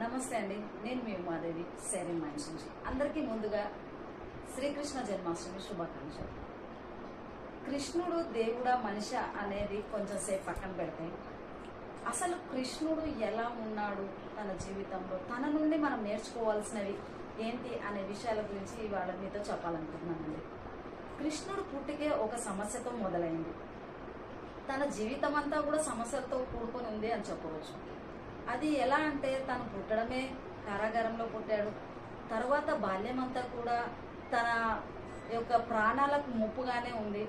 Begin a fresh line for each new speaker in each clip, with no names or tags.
నమస్తే అండి. నేను మీ ఉమాదేవి సేవింగ్ మైండ్స్ నుంచి అందరికీ ముందుగా శ్రీకృష్ణ జన్మాష్టమి శుభాకాంక్షలు. కృష్ణుడు దేవుడా మనిషి అనేది కొంచెంసేపు పక్కన పెడితే అసలు కృష్ణుడు ఎలా ఉన్నాడు తన జీవితంలో? తన నుండి మనం నేర్చుకోవాల్సినవి ఏంటి అనే విషయాల గురించి ఇవాళ మీతో చెప్పాలనుకుంటున్నానండి. కృష్ణుడు పుట్టికే ఒక సమస్యతో మొదలైంది. తన జీవితం అంతా కూడా సమస్యలతో కూడుకొని ఉంది అని చెప్పవచ్చు. అది ఎలా అంటే తను పుట్టడమే కారాగారంలో పుట్టాడు. తర్వాత బాల్యం అంతా కూడా తన యొక్క ప్రాణాలకు ముప్పుగానే ఉంది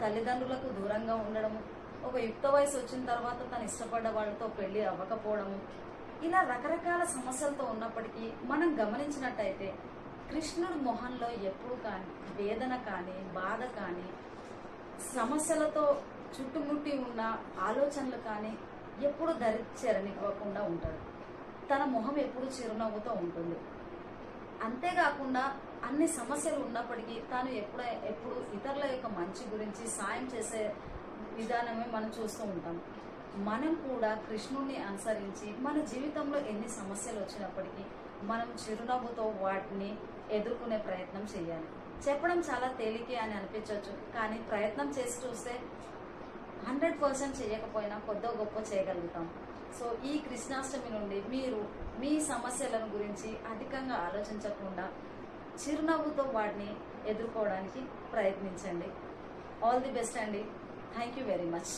తల్లిదండ్రులకు దూరంగా ఉండడము ఒక యుక్త వయసు వచ్చిన తర్వాత తను ఇష్టపడ్డ వాళ్ళతో పెళ్ళి అవ్వకపోవడము ఇలా రకరకాల సమస్యలతో ఉన్నప్పటికీ మనం గమనించినట్టయితే కృష్ణుడు మొహంలో ఎప్పుడు కానీ వేదన కానీ బాధ కానీ సమస్యలతో చుట్టుముట్టి ఉన్న ఆలోచనలు కానీ ఎప్పుడు ధరించరనివ్వకుండా ఉంటాడు. తన మొహం ఎప్పుడు చిరునవ్వుతో ఉంటుంది. అంతేకాకుండా అన్ని సమస్యలు ఉన్నప్పటికీ తాను ఎప్పుడ ఎప్పుడు ఇతరుల యొక్క మంచి గురించి సాయం చేసే విధానమే మనం చూస్తూ ఉంటాం. మనం కూడా కృష్ణుణ్ణి అనుసరించి మన జీవితంలో ఎన్ని సమస్యలు వచ్చినప్పటికీ మనం చిరునవ్వుతో వాటిని ఎదుర్కొనే ప్రయత్నం చేయాలి. చెప్పడం చాలా తేలికే అని అనిపించవచ్చు కానీ ప్రయత్నం చేసి చూస్తే హండ్రెడ్ పర్సెంట్ చేయకపోయినా కొద్దో గొప్ప చేయగలుగుతాం. సో ఈ కృష్ణాష్టమి నుండి మీరు మీ సమస్యలను గురించి అధికంగా ఆలోచించకుండా చిరునవ్వుతో వాటిని ఎదుర్కోవడానికి ప్రయత్నించండి. ఆల్ ది బెస్ట్ అండి. Thank you very much